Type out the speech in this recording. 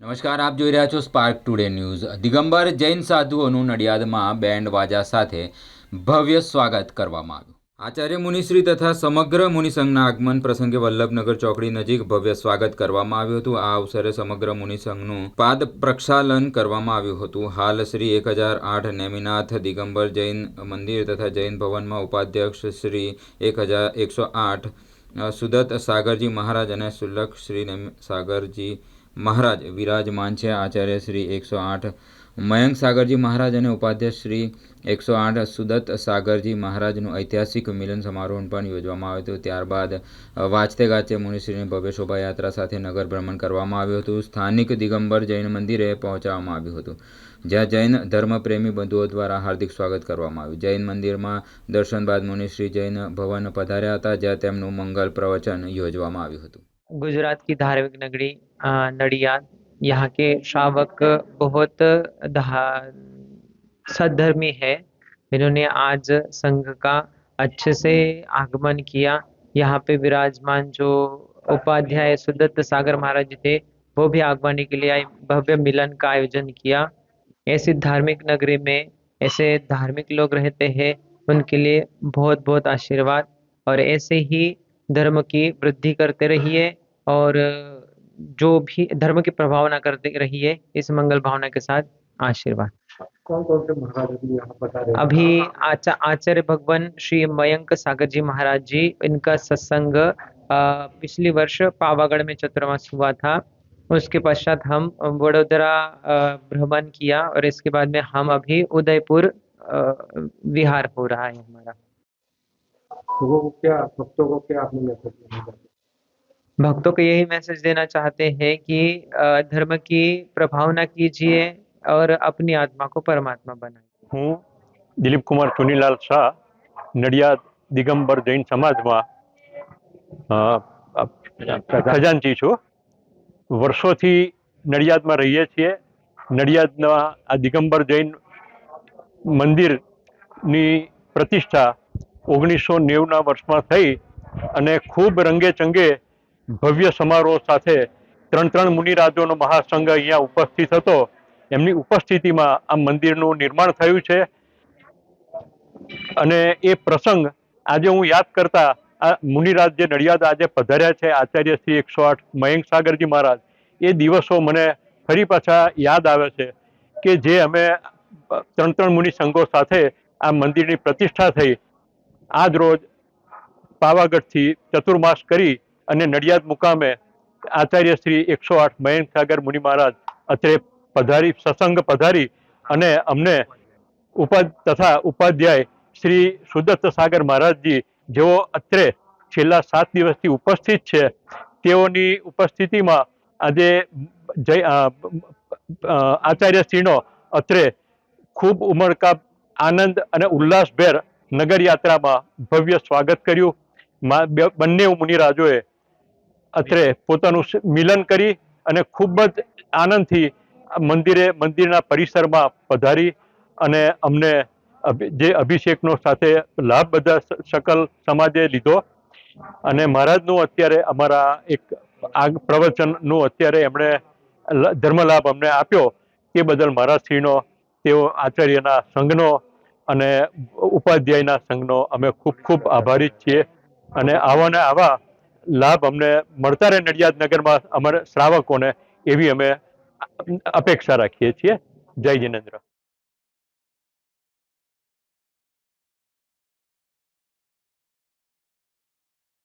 નમસ્કાર, આપ જોઈ રહ્યા છો Spark Today News Digambar Jain સાધુઓનું નડિયાદમાં બેન્ડ વાજા સાથે ભવ્ય સ્વાગત કરવામાં આવ્યું. આચાર્ય મુનિશ્રી તથા સમગ્ર મુનિસંઘના આગમન પ્રસંગે વલ્લભનગર ચોકડી નજીક ભવ્ય સ્વાગત કરવામાં આવ્યું હતું. આ અવસરે સમગ્ર મુનિસંઘનું પાદ પ્રક્ષાલન કરવામાં આવ્યું હતું. હાલ શ્રી એક હજાર આઠ નેમિનાથ દિગંબર જૈન મંદિર તથા જૈન ભવનમાં ઉપાધ્યક્ષ શ્રી એક હજાર એકસો આઠ સુદત્ત સાગરજી મહારાજ અને સુલખ શ્રી સાગરજી મહારાજ વિરાજમાન છે. આચાર્ય શ્રી એકસો આઠ મયંક સાગરજી મહારાજ અને ઉપાધ્યક્ષ શ્રી એકસો આઠ સુદત્ત સાગરજી મહારાજનું ઐતિહાસિક મિલન સમારોહ પણ યોજવામાં આવ્યો હતો. ત્યારબાદ વાંચતે ગાચે મુનિશ્રીની ભવ્ય શોભાયાત્રા સાથે નગર ભ્રમણ કરવામાં આવ્યું હતું. સ્થાનિક દિગંબર જૈન મંદિરે પહોંચાડવામાં આવ્યું હતું, જ્યાં જૈન ધર્મપ્રેમી બંધુઓ દ્વારા હાર્દિક સ્વાગત કરવામાં આવ્યું. જૈન મંદિરમાં દર્શન બાદ મુનિશ્રી જૈન ભવન પધાર્યા હતા, જ્યાં તેમનું મંગલ પ્રવચન યોજવામાં આવ્યું હતું. गुजरात की धार्मिक नगरी नडियाद। यहाँ के श्रावक बहुत सद्धर्मी है। इन्होंने आज संघ का अच्छे से आगमन किया। यहाँ पे विराजमान जो उपाध्याय सुदत्त सागर महाराज जी थे, वो भी आगमन के लिए भव्य मिलन का आयोजन किया। ऐसी धार्मिक नगरी में ऐसे धार्मिक लोग रहते हैं, उनके लिए बहुत बहुत आशीर्वाद। और ऐसे ही धर्म की वृद्धि करते रहिए और जो भी धर्म की प्रभावना करते रहिए इस मंगल भावना के साथ आशीर्वाद। कौन कौन से महाराज अभी बता रहे अभी आचा आचार्य भगवान श्री मयंक सागर जी महाराज जी इनका सत्संग पिछले वर्ष पावागढ़ में चतुर्मास हुआ था। उसके पश्चात हम वडोदरा भ्रमण किया और इसके बाद में हम अभी उदयपुर विहार हो रहा है हमारा। लोगों को क्या भक्तों को क्या आपने मैसेज देना चाहते हैं? भक्तों को यही मैसेज देना चाहते हैं कि अ, धर्म की प्रभावना कीजिए और अपनी आत्मा को परमात्मा बनाए હું દિલીપ કુમાર ચુનીલાલ શાહ નડિયાદ દિગંબર જૈન સમાજમાં અ, અ, ખજાનચી છું વર્ષોથી નડિયાદમાં રહીએ છીએ નડિયાદના આ દિગંબર જૈન મંદિરની પ્રતિષ્ઠા ઓગણીસો નેવુંના વર્ષમાં થઈ અને ખૂબ રંગે ચંગે ભવ્ય સમારોહ સાથે ત્રણ ત્રણ મુનિરાજોનો મહાસંઘ અહીંયા ઉપસ્થિત હતો. એમની ઉપસ્થિતિમાં આ મંદિરનું નિર્માણ થયું છે. અને એ પ્રસંગ આજે હું યાદ કરતા આ મુનિરાજ જે નડિયાદ આજે પધાર્યા છે, આચાર્ય શ્રી એકસો આઠ મયંક સાગરજી મહારાજ, એ દિવસો મને ફરી પાછા યાદ આવે છે કે જે અમે ત્રણ ત્રણ મુનિ સંઘો સાથે આ મંદિરની પ્રતિષ્ઠા થઈ આજ રોજ પાવાગઢથી ચતુર્માસ કરી અને નડિયાદ મુકામે આચાર્ય શ્રી એકસો આઠ મયંક સાગર મુનિ મહારાજ અત્રે પધારી, સત્સંગ પધારી અને અમને ઉપાધ તથા ઉપાધ્યાય શ્રી સુદત્ત સાગર મહારાજજી જેઓ અત્રે છેલ્લા સાત દિવસથી ઉપસ્થિત છે, તેઓની ઉપસ્થિતિમાં આજે જય આચાર્યશ્રીનો અત્રે ખૂબ ઉમળકા, આનંદ અને ઉલ્લાસભેર નગર યાત્રામાં ભવ્ય સ્વાગત કર્યું. બંને મુનિરાજોએ અત્રે પોતાનું મિલન કરી અને ખૂબ જ આનંદથી મંદિરે, મંદિરના પરિસરમાં પધારી અને અમને જે અભિષેકનો સાથે લાભ બધા સકલ સમાજે લીધો. અને મહારાજનું અત્યારે અમારા એક આ પ્રવચનનું અત્યારે એમણે ધર્મલાભ અમને આપ્યો. તે બદલ મહારાજશ્રીનો, તેઓ આચાર્યના સંઘનો અને ઉપાધ્યાયના સંઘનો અમે ખૂબ ખૂબ આભારી છીએ. અને આવા ને આવા લાભ અમને મળતા રહે નડિયાદ નગરમાં અમારા શ્રાવકોને એવી અમે અપેક્ષા રાખીએ છીએ. જય જિનેન્દ્ર.